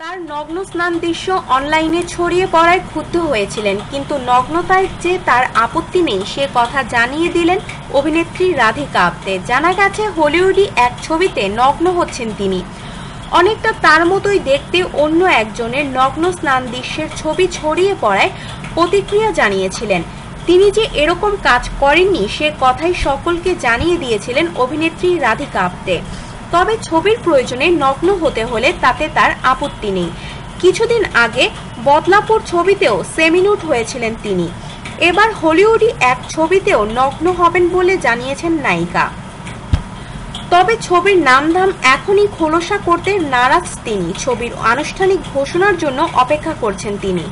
তার নগ্ন স্নান দৃশ্য অনলাইনে ছড়িয়ে পড়ায় ক্ষুব্ধ হয়েছিলেন, কিন্তু নগ্নতায় যে তার আপত্তি নেই, সে কথা জানিয়ে দিলেন অভিনেত্রী রাধিকা আপ্তে। জানা গেছে হলিউডি এক ছবিতে নগ্ন হচ্ছেন তিনি। অনেকটা তার মতোই দেখতে অন্য একজনের নগ্ন স্নান দৃশ্যের ছবি ছড়িয়ে পড়ায় প্রতিক্রিয়া জানিয়েছিলেন। তিনি যে এরকম কাজ করেননি, সে কথাই সকলকে জানিয়ে দিয়েছিলেন অভিনেত্রী রাধিকা আপ্তে। তবে ছবির প্রয়োজনে নগ্ন হতে হলে তাতে তার আপত্তি নেই। কিছুদিন আগে বদলাপুর ছবিতেও সেমিনুট হয়েছিলেন তিনি। এবার হলিউডি এক ছবিতেও নগ্ন হবেন বলে জানিয়েছেন নায়িকা। তবে ছবির নামধাম এখনই খোলসা করতে নারাজ তিনি। ছবির আনুষ্ঠানিক ঘোষণার জন্য অপেক্ষা করছেন তিনি।